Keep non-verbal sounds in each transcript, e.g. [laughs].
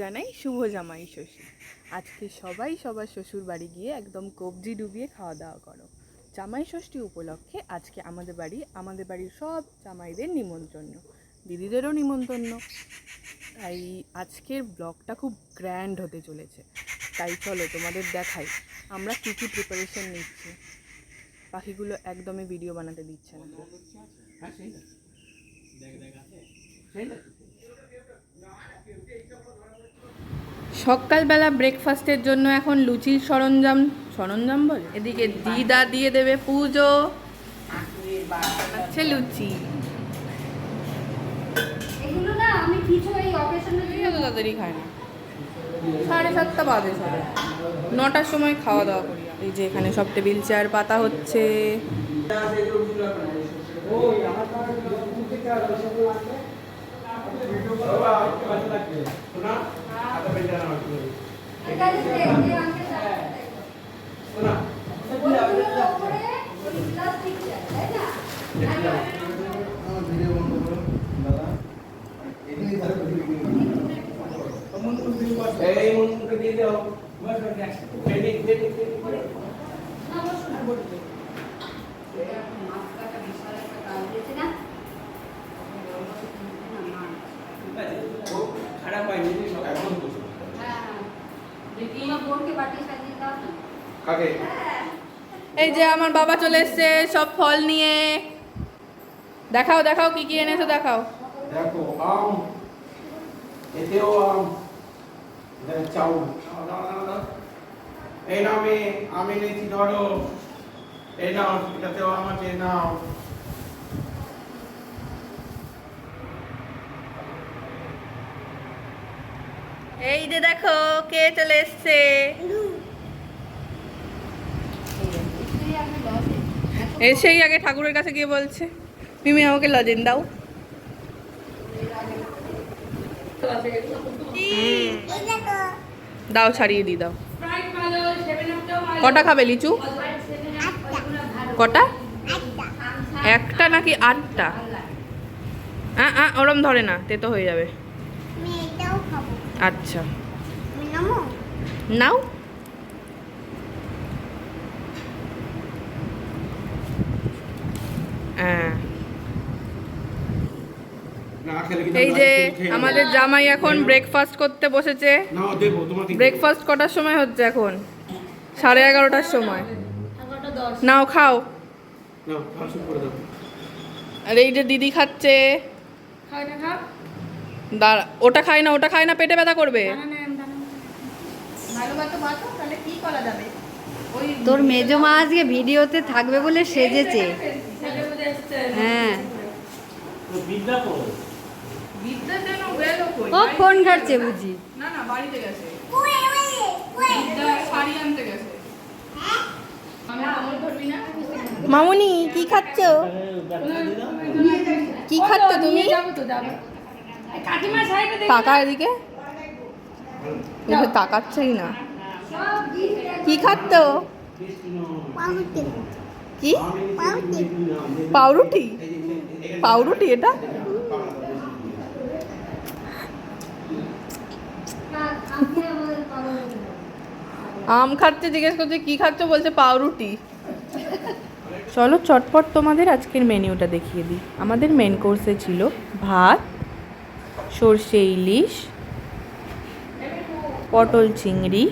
জানাই শুভ জামাই ষষ্ঠী আজকে সবাই সবার শ্বশুর বাড়ি গিয়ে একদম কবজি ডুবিয়ে খাওয়া দাওয়া করো। জামাই ষষ্ঠী উপলক্ষে আজকে আমাদের বাড়ি, আমাদের বাড়ির সব জামাইদের নিমন্ত্রণ। দিদিদেরও নিমন্ত্রণ। তাই আজকের ব্লগটা খুব গ্র্যান্ড হতে চলেছে। তাই চলো তোমাদের দেখাই, আমরা কী কী প্রিপারেশন নিচ্ছি। পাখিগুলো একদমই ভিডিও বানাতে দিচ্ছে না। সকালবেলা ব্রেকফাস্টের জন্য এখন লুচির সরঞ্জাম সরঞ্জাম বল? এদিকে দিদা দিয়ে দেবে পুজো। আচ্ছা লুচি। এগুলো না আমি কিছু এই অকেশনে এত তাড়াতাড়ি খায় না। সাড়ে সাতটা বাজে সবে নটার সময় খাওয়া দাওয়া করি এই যে এখানে সব টেবিল চেয়ার পাতা হচ্ছে এটা যে যে আঙ্কেল ওইগুলোর উপরে ওই প্লাস্টিক তাই না এই মুখে দিয়ে দাও ট্রেনিং ট্রেনিং মাছটা বিশাল একটা কাজ দিয়েছে না খারাপ হয়নি এখন বসে হ্যাঁ তোমার বোনকে বাটি সাজিয়ে দাও না কাকে? এই যে আমার বাবা চলে এসছে সব ফল নিয়ে। দেখাও দেখাও কি কি এনেছো দেখাও। দেখো আম এতেও আম চাউ এই নাও আমি নিয়েছি ধরো। এই নাও এটাতেও আম আছে নাও। এই যে দেখো, কে চলে এসছে? এসেই আগে ঠাকুরের কাছে গিয়ে বলছে, মিমি আমাকে লজেন দাও। দাও, ছাড়িয়ে দি, দাও। কটা খাবে, লিচু? কটা? একটা নাকি আটটা? ওরম ধরে না, তেতো হয়ে যাবে। আচ্ছা। নাও। হ্যাঁ। এই যে। আমাদের জামাই এখন ব্রেকফাস্ট করতে বসেছে। ব্রেকফাস্ট কটার সময় হচ্ছে এখন? সাড়ে এগারোটার সময়। নাও খাও। নাও খাওয়া শুরু করে দাও। আর এই যে দিদি খাচ্ছে। দাঁড়া ওটা খায় না ওটা খায় না পেটে ব্যথা করবে। তোর মেজো মা আজকে ভিডিওতে থাকবে বলে সেজেছে। হ্যাঁ। তো বিদ্যা কো ও ফোন ঘাটছে বুঝি। না না বাড়িতে গেছে। মামুনি কি খাচ্ছ? কি খাচ্ছ তুমি? তাকা এদিকে? এসে তাকাচ্ছেই না। কি খাচ্ছ? পাউরুটি। কি? পাউরুটি। পাউরুটি? পাউরুটি এটা? আম খাচ্ছে জিজ্ঞেস করছে কি খাচ্ছ? বলছে পাউরুটি। চলো চটপট তোমাদের আজকের মেনিউটা দেখিয়ে দিই। আমাদের মেন কোর্সে ছিল ভাত সর্ষে ইলিশ পটল চিংড়ি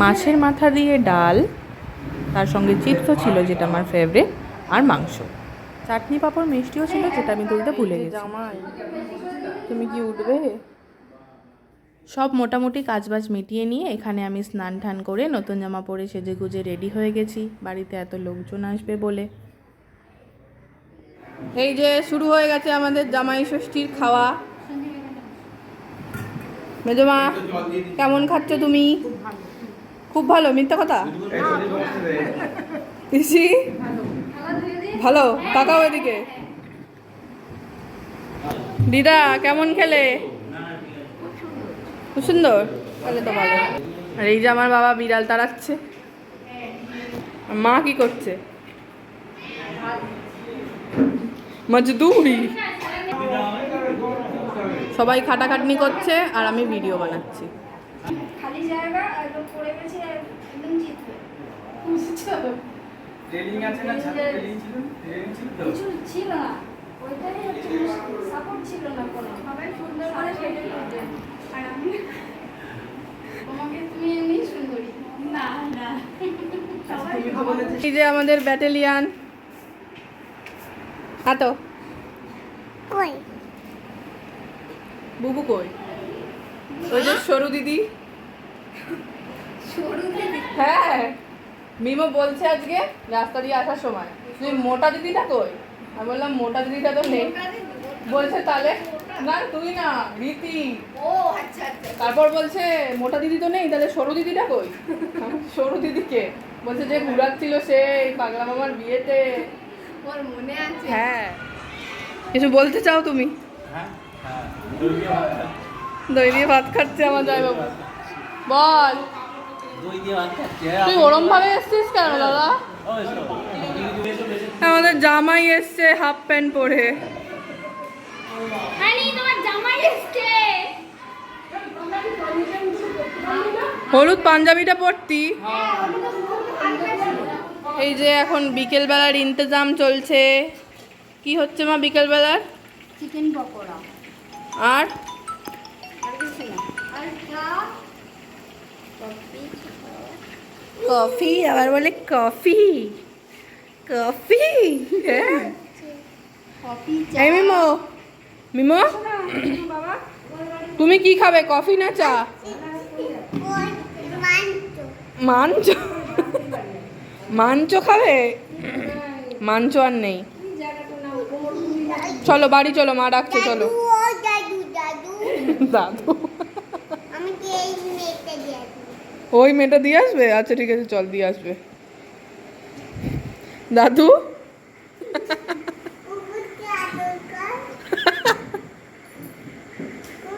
মাছের মাথা দিয়ে ডাল তার সঙ্গে চিপসও ছিল যেটা আমার ফেভারিট আর মাংস। চাটনি পাঁপড় মিষ্টিও ছিল যেটা আমি তুলতে ভুলে গেছি। তুমি কি উঠবে? সব মোটামুটি কাজবাজ মিটিয়ে নিয়ে এখানে আমি স্নান টান করে নতুন জামা পরে সেজে গুজে রেডি হয়ে গেছি। বাড়িতে এত লোকজন আসবে বলে। এই যে শুরু হয়ে গেছে আমাদের জামাই ষষ্ঠীর খাওয়া। মেজমা, কেমন খাচ্ছ তুমি? খুব ভালো, মিথ্যা কথা? পিসি ভালো, তাকাও এদিকে। দিদা, কেমন খেলে? খুব সুন্দর। তাহলে তো ভালো। আর এই যে আমার বাবা বিড়াল তাড়াচ্ছে। মা কি করছে? মজদুরি। সবাই খাটাখাটনি করছে আর আমি ভিডিও বানাচ্ছি। খালি জায়গা পড়ে গেছে একদম জিতবে। রেলিং আছে না ছাদে রেলিং ছিল? রেলিং ছিল তো? কিছু ছিল না। ওইটাই হচ্ছে সাপোর্ট ছিল না কোনো। সবাই সুন্দর করে কেটে করবে আর আমি তোমাকে তুমি এমনি সুন্দরী। না না। এই যে আমাদের ব্যাটালিয়ান হাতো কই? বুবু কই? ওই যে সরু দিদি। সরু দিদি? হ্যাঁ। মিমো বলছে আজকে রাস্তা দিয়ে আসার সময়। তুই মোটা দিদিটা কই? আমি বললাম মোটা দিদিটা তো নেই। বলছে তাহলে? না তুই না রীতি। ও আচ্ছা আচ্ছা তারপর বলছে মোটা দিদি তো নেই তাহলে সরু দিদিটা কই? আমি, সরু দিদিকে। বলছে যে ঘুরাচ্ছিল সে পাগলা মামার বিয়েতে। ওর মনে আছে? হ্যাঁ। কিছু বলতে চাও তুমি? হ্যাঁ হ্যাঁ। দই দিয়ে ভাত খাচ্ছে আমার জয় বাবু বল তুই ওরম ভাবে এসছিস কেন দাদা। আমাদের জামাই এসছে হাফ প্যান্ট পরে। আরে তোমার জামাই এসছে। হলুদ পাঞ্জাবিটা পরতি। এই যে এখন বিকেল বেলার ইন্তজাম চলছে। কি হচ্ছে মা বিকেল বেলার চিকেন পকোড়া। আর? আর কিছু না আর চা কফি আবার বলে কফি। কফি হ্যাঁ। কফি চা। এই মিমো মিমো? তুমি কি খাবে কফি না চা? মানতো মাঞ্চ খাবে? মাঞ্চ আর নেই। চলো বাড়ি চলো মা ডাকছে চলো। দাদু [laughs] ওই মেয়েটা দিয়ে আসবে? আচ্ছা ঠিক আছে চল দিয়ে আসবে। দাদু কুকুরকে আদর কর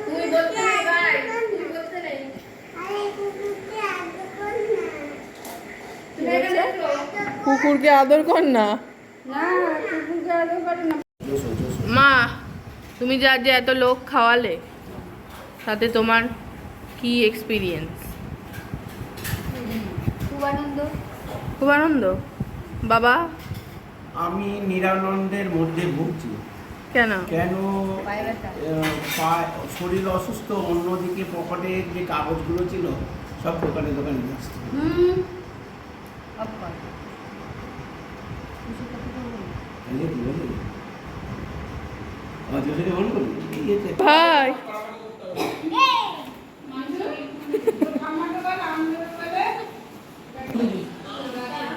তুমি বলতে নেই ভাই তুমি বলতে নেই আরে কুকুরকে আদর কর না তুমি এখানে দেখো কুকুরকে আদর কর না। না কুকুরকে আদর করে না। মা তুমি যা যে আজ এত লোক খাওয়ালে তাতে তোমার কি এক্সপিরিয়েন্স খুব আনন্দ। খুব আনন্দ? বাবা? আমি নিরানন্দের মধ্যে ভুগছি। কেন? কেন শরীর অসুস্থ অন্যদিকে পকেটের যে কাগজগুলো ছিল সব দোকানে দোকানে নিয়ে আসছে হুম অফ কর বুঝলি কি বুঝলি? আমার জোরে বল করবি? এই যে দেখ। ভাই।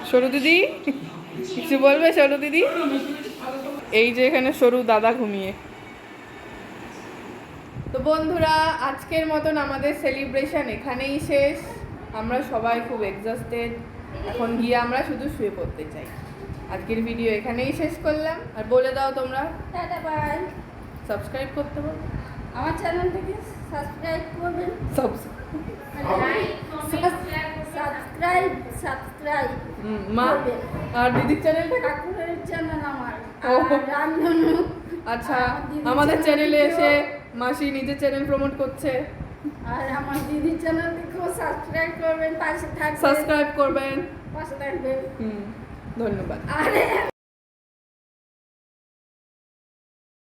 সরু দিদি, কিছু বলবে সরু দিদি? এই যে এখানে সরু দাদা ঘুমিয়ে। তো বন্ধুরা, আজকের মতন আমাদের সেলিব্রেশন এখানেই শেষ। আমরা সবাই খুব এক্সস্টেড এখন গিয়ে আমরা শুধু শুয়ে পড়তে চাই। আজকের ভিডিও এখানেই শেষ করলাম। আর বলে দাও তোমরা টাটা বাই সাবস্ক্রাইব করতে বলো। আমার চ্যানেলটাকে সাবস্ক্রাইব করবেন সাবস্ক্রাইব সাবস্ক্রাইব মা আর দিদির চ্যানেলটা চ্যানেল আমার। ও। আচ্ছা আমাদের চ্যানেলে এসে মাসি নিজের চ্যানেল প্রমোট করছে। আর আমার দিদির চ্যানেলটিকেও সাবস্ক্রাইব করবেন পাশে থাকবেন। সাবস্ক্রাইব করবেন। পাশে থাকবেন। হুম। ধন্যবাদ।